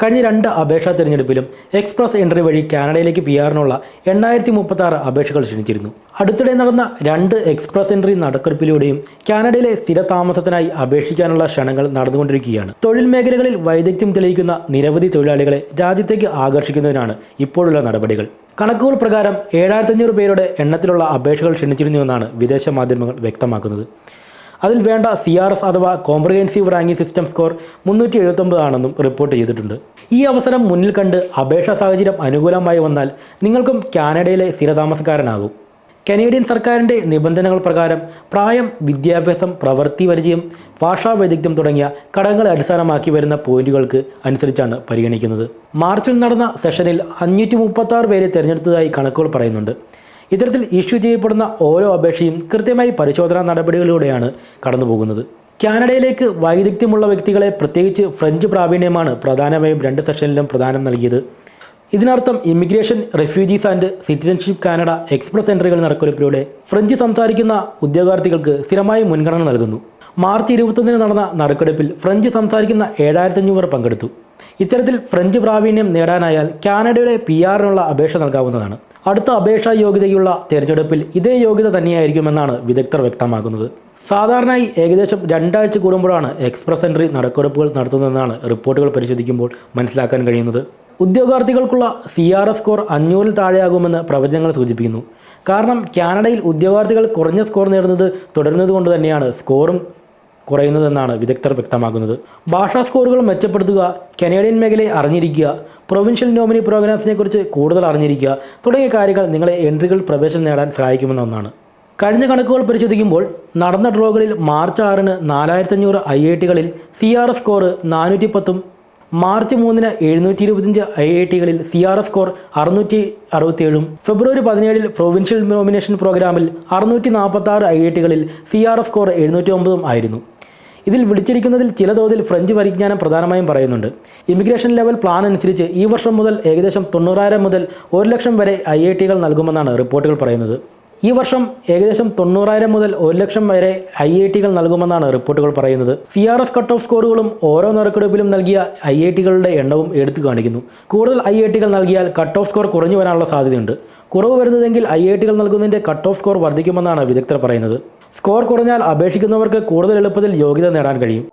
കഴിഞ്ഞ രണ്ട് അപേക്ഷാ തിരഞ്ഞെടുപ്പിലും എക്സ്പ്രസ് എൻട്രി വഴി കാനഡയിലേക്ക് പി ആറിനുള്ള എണ്ണായിരത്തി മുപ്പത്തി ആറ് അപേക്ഷകൾ ക്ഷണിച്ചിരുന്നു. അടുത്തിടെ നടന്ന രണ്ട് എക്സ്പ്രസ് എൻട്രി നടക്കെടുപ്പിലൂടെയും കാനഡയിലെ സ്ഥിരതാമസത്തിനായി അപേക്ഷിക്കാനുള്ള ക്ഷണങ്ങൾ നടന്നുകൊണ്ടിരിക്കുകയാണ്. തൊഴിൽ മേഖലകളിൽ വൈദഗ്ധ്യം തെളിയിക്കുന്ന നിരവധി തൊഴിലാളികളെ രാജ്യത്തേക്ക് ആകർഷിക്കുന്നതിനാണ് ഇപ്പോഴുള്ള നടപടികൾ. കണക്കുകൾ പ്രകാരം ഏഴായിരത്തി അഞ്ഞൂറ് പേരുടെ എണ്ണത്തിലുള്ള അപേക്ഷകൾ ക്ഷണിച്ചിരുന്നുവെന്നാണ് വിദേശ മാധ്യമങ്ങൾ വ്യക്തമാക്കുന്നത്. അതിൽ വേണ്ട സി ആർ എസ് അഥവാ കോംപ്രിഹെൻസീവ് റാങ്കിംഗ് സിസ്റ്റം സ്കോർ മുന്നൂറ്റി എഴുപത്തൊമ്പതാണെന്നും റിപ്പോർട്ട് ചെയ്തിട്ടുണ്ട്. ഈ അവസരം മുന്നിൽ കണ്ട് അപേക്ഷാ സാഹചര്യം അനുകൂലമായി വന്നാൽ നിങ്ങൾക്കും കാനഡയിലെ സ്ഥിരതാമസക്കാരനാകും. കനേഡിയൻ സർക്കാരിന്റെ നിബന്ധനകൾ പ്രകാരം പ്രായം വിദ്യാഭ്യാസം പ്രവൃത്തി പരിചയം ഭാഷാ വൈദഗ്ധ്യം തുടങ്ങിയ ഘടകങ്ങളെ അടിസ്ഥാനമാക്കി വരുന്ന പോയിന്റുകൾക്ക് അനുസരിച്ചാണ് പരിഗണിക്കുന്നത്. മാർച്ചിൽ നടന്ന സെഷനിൽ അഞ്ഞൂറ്റി പേരെ തിരഞ്ഞെടുത്തതായി കണക്കുകൾ പറയുന്നുണ്ട്. ഇത്തരത്തിൽ ഇഷ്യൂ ചെയ്യപ്പെടുന്ന ഓരോ അപേക്ഷയും കൃത്യമായി പരിശോധനാ നടപടികളിലൂടെയാണ് കടന്നുപോകുന്നത്. കാനഡയിലേക്ക് വൈദഗ്ധ്യമുള്ള വ്യക്തികളെ പ്രത്യേകിച്ച് ഫ്രഞ്ച് പ്രാവീണ്യമാണ് പ്രധാനമായും രണ്ട് സെഷനിലും പ്രധാനം നൽകിയത്. ഇതിനർത്ഥം immigration refugees and citizenship Canada express എൻട്രികൾ നടക്കുറിപ്പിലൂടെ ഫ്രഞ്ച് സംസാരിക്കുന്ന ഉദ്യോഗാർത്ഥികൾക്ക് സ്ഥിരമായി മുൻഗണന നൽകുന്നു. മാർച്ച് ഇരുപത്തൊന്നിന് നടന്ന നറുക്കെടുപ്പിൽ ഫ്രഞ്ച് സംസാരിക്കുന്ന ഏഴായിരത്തഞ്ഞൂറ് പങ്കെടുത്തു. ഇത്തരത്തിൽ ഫ്രഞ്ച് പ്രാവീണ്യം നേടാനായാൽ കാനഡയുടെ പി ആറിനുള്ള അപേക്ഷ നൽകാവുന്നതാണ്. അടുത്ത അപേക്ഷാ യോഗ്യതയുള്ള തിരഞ്ഞെടുപ്പിൽ ഇതേ യോഗ്യത തന്നെയായിരിക്കുമെന്നാണ് വിദഗ്ധർ വ്യക്തമാക്കുന്നത്. സാധാരണയായി ഏകദേശം രണ്ടാഴ്ച കൂടുമ്പോഴാണ് എക്സ്പ്രസ് എൻട്രി നടക്കെടുപ്പുകൾ നടത്തുന്നതെന്നാണ് റിപ്പോർട്ടുകൾ പരിശോധിക്കുമ്പോൾ മനസ്സിലാക്കാൻ കഴിയുന്നത്. ഉദ്യോഗാർത്ഥികൾക്കുള്ള സി ആർ എസ് സ്കോർ അഞ്ഞൂറിൽ താഴെയാകുമെന്ന് പ്രവചനങ്ങൾ സൂചിപ്പിക്കുന്നു. കാരണം കാനഡയിൽ ഉദ്യോഗാർത്ഥികൾ കുറഞ്ഞ സ്കോർ നേടുന്നത് തുടരുന്നത് കൊണ്ട് തന്നെയാണ് സ്കോറും കുറയുന്നതെന്നാണ് വിദഗ്ധർ വ്യക്തമാക്കുന്നത്. ഭാഷാ സ്കോറുകൾ മെച്ചപ്പെടുത്തുക കനേഡിയൻ മേഖലയെ അറിഞ്ഞിരിക്കുക പ്രൊവിൻഷ്യൽ നോമിനി പ്രോഗ്രാംസിനെ കുറിച്ച് കൂടുതൽ അറിഞ്ഞിരിക്കുക തുടങ്ങിയ കാര്യങ്ങൾ നിങ്ങളെ എൻട്രികൾ പ്രവേശനം നേടാൻ സഹായിക്കുമെന്ന ഒന്നാണ്. കഴിഞ്ഞ കണക്കുകൾ പരിശോധിക്കുമ്പോൾ നടന്ന ഡ്രോകളിൽ മാർച്ച് ആറിന് നാലായിരത്തി അഞ്ഞൂറ് ഐ ഐ ടികളിൽ സി ആർ എസ് സ്കോർ നാനൂറ്റി പത്തും മാർച്ച് മൂന്നിന് എഴുന്നൂറ്റി ഇരുപത്തിയഞ്ച് ഐ ഐ ടികളിൽ സി ആർ എസ് സ്കോർ അറുന്നൂറ്റി അറുപത്തിയേഴും ഫെബ്രുവരി പതിനേഴിൽ പ്രൊവിൻഷ്യൽ നോമിനേഷൻ പ്രോഗ്രാമിൽ അറുന്നൂറ്റി നാൽപ്പത്തി ആറ് ഐ ഐ ടികളിൽ സി ആർ എസ് സ്കോർ എഴുന്നൂറ്റി ഒമ്പതും ആയിരുന്നു. ഇതിൽ വിളിച്ചിരിക്കുന്നതിൽ ചില തോതിൽ ഫ്രഞ്ച് പരിജ്ഞാനം പ്രധാനമായും പറയുന്നുണ്ട്. ഇമിഗ്രേഷൻ ലെവൽ പ്ലാൻ അനുസരിച്ച് ഈ വർഷം മുതൽ ഏകദേശം തൊണ്ണൂറായിരം മുതൽ ഒരു ലക്ഷം വരെ ഐ ഐ ടികൾ നൽകുമെന്നാണ് റിപ്പോർട്ടുകൾ പറയുന്നത്. ഈ വർഷം ഏകദേശം തൊണ്ണൂറായിരം മുതൽ ഒരു ലക്ഷം വരെ ഐ ഐ ടികൾ നൽകുമെന്നാണ് റിപ്പോർട്ടുകൾ പറയുന്നത്. C R S cut off സ്കോറുകളും ഓരോ നറുക്കെടുപ്പിലും നൽകിയ ഐ ഐ ടികളുടെ എണ്ണവും എടുത്തു കാണിക്കുന്നു. കൂടുതൽ ഐ ഐ ടികൾ നൽകിയാൽ കട്ട് ഓഫ് സ്കോർ കുറഞ്ഞു വരാനുള്ള സാധ്യതയുണ്ട്. കുറവ് വരുന്നതെങ്കിൽ ഐ ഐ ടികൾ നൽകുന്നതിന്റെ കട്ട് ഓഫ് സ്കോർ വർദ്ധിക്കുമെന്നാണ് വിദഗ്ധർ പറയുന്നത്. സ്കോർ കുറഞ്ഞാൽ അപേക്ഷിക്കുന്നവർക്ക് കൂടുതൽ എളുപ്പത്തിൽ യോഗ്യത നേടാൻ കഴിയും.